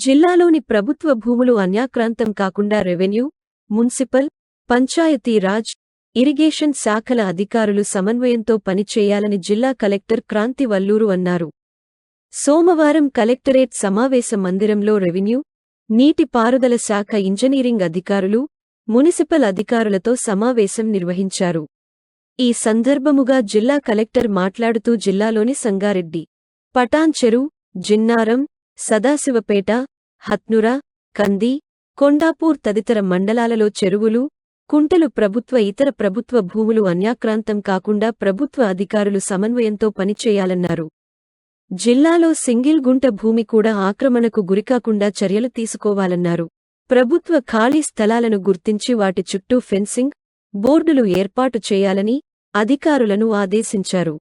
జిల్లాలోని ప్రభుత్వ భూములు అన్యాక్రాంతం కాకుండా రెవెన్యూ మున్సిపల్ పంచాయతీరాజ్ ఇరిగేషన్ శాఖల అధికారులు సమన్వయంతో పనిచేయాలని జిల్లా కలెక్టర్ క్రాంతి వల్లూరు అన్నారు. సోమవారం కలెక్టరేట్ సమావేశ మందిరంలో రెవెన్యూ నీటిపారుదల శాఖ ఇంజనీరింగ్ అధికారులు మునిసిపల్ అధికారులతో సమావేశం నిర్వహించారు. ఈ సందర్భముగా జిల్లా కలెక్టర్ మాట్లాడుతూ జిల్లాలోని సంగారెడ్డి పటాన్చెరు జిన్నారం సదాశివపేట హత్నుర కంది కొండాపూర్ తదితర మండలాలలో చెరువులు కుంటలు ప్రభుత్వ ఇతర ప్రభుత్వ భూములు అన్యాక్రాంతం కాకుండా ప్రభుత్వ అధికారులు సమన్వయంతో పనిచేయాలన్నారు. జిల్లాలో సింగిల్ గుంట భూమి కూడా ఆక్రమణకు గురికాకుండా చర్యలు తీసుకోవాలన్నారు. ప్రభుత్వ ఖాళీ స్థలాలను గుర్తించి వాటి చుట్టూ ఫెన్సింగ్ బోర్డులు ఏర్పాటు చేయాలని అధికారులను ఆదేశించారు.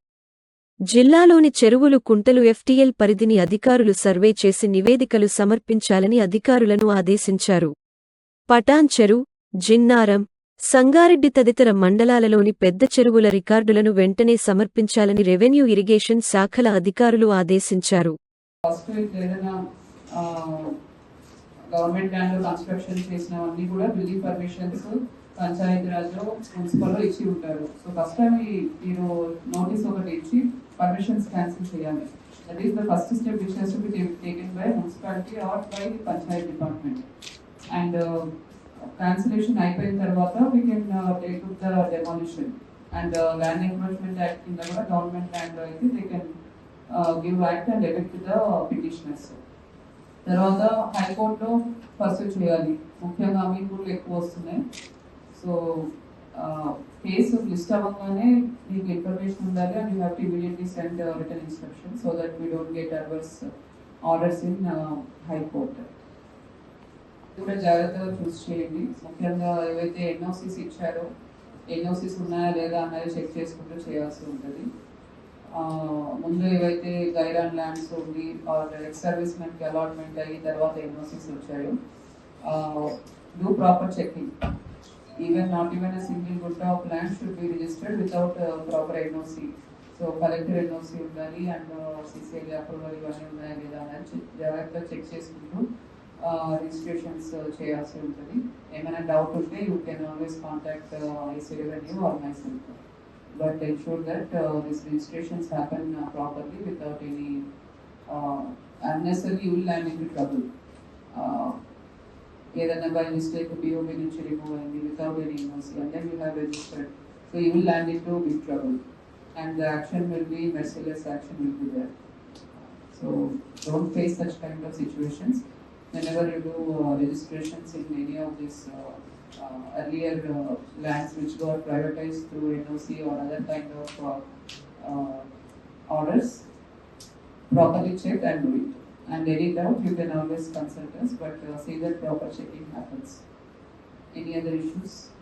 జిల్లాలోని చెరువులు కుంటలు ఎఫ్టీఎల్ పరిధిని అధికారులు సర్వే చేసి నివేదికలు సమర్పించాలని అధికారులను ఆదేశించారు. పటాన్చెరు జిన్నారం సంగారెడ్డి తదితర మండలాలలోని పెద్ద చెరువుల రికార్డులను వెంటనే సమర్పించాలని రెవెన్యూ ఇరిగేషన్ శాఖల అధికారులు ఆదేశించారు. గవర్నమెంట్ ల్యాండ్లో కన్స్ట్రక్షన్ చేసినవన్నీ కూడా బిల్డింగ్ పర్మిషన్స్ పంచాయతీ రాజ్లో మున్సిపల్లో ఇచ్చి ఉంటారు. సో ఫస్ట్ టైం మీరు నోటీస్ ఒకటి ఇచ్చి పర్మిషన్స్ క్యాన్సిల్ చేయాలి. That is the first step which has to be taken by municipality or by panchayat department and cancellation అయిపోయిన తర్వాత we can take the demolition and land encroachment act కింద కూడా government land అయితే they can give act and effect the petitioners తర్వాత హైకోర్టులో pursue చేయాలి. ముఖ్యంగా అమీన్పూర్లు ఎక్కువ వస్తున్నాయి. సో కేసు లిస్ట్ అవ్వగానే మీకు ఇన్ఫర్మేషన్ ఉండాలి. And you have to immediately send return instruction so that we don't get adverse orders in high court కూడా జాగ్రత్తగా చూస్ చేయండి. ముఖ్యంగా ఏవైతే ఎన్ఓసీస్ ఇచ్చారో ఎన్ఓసీస్ ఉన్నాయా లేదా అన్నది చెక్ చేసుకుంటూ చేయాల్సి ఉంటుంది. ముందు ఏవైతే గైరాన్ ల్యాండ్స్ ఉంది ఎక్స్ సర్వీస్ మెన్కి అలాట్మెంట్ అయ్యి తర్వాత ఎన్ఓసీస్ వచ్చాయో do proper checking even not even a single గుట్ట of land should be registered without proper NOC so collector NOC ఉండాలి అండ్ సిసిఐ అప్రూవల్ ఇవన్నీ ఉన్నాయా లేదా అని జాగ్రత్తగా చెక్ చేసుకుంటూ రిజిస్ట్రేషన్స్ చేయాల్సి ఉంటుంది. ఏమైనా డౌట్ ఉంటే you can always contact ICI revenue or myself but ensure that this these happen properly without any without any uh, unnecessary will land into trouble. Uh, ఏదైనా బై మిస్టేక్ బిఓబి నుంచి remove అయింది without any NOC and then you have registered so you will land into big trouble and the action will be merciless action will be there so don't face such kind of situations whenever you do uh, registrations in any of these uh, uh, earlier uh, lands which got privatized through NOC or other kind of uh, uh, orders, properly check and do it. And any doubt, you can always consult us, but uh, see that proper checking happens. Any other issues?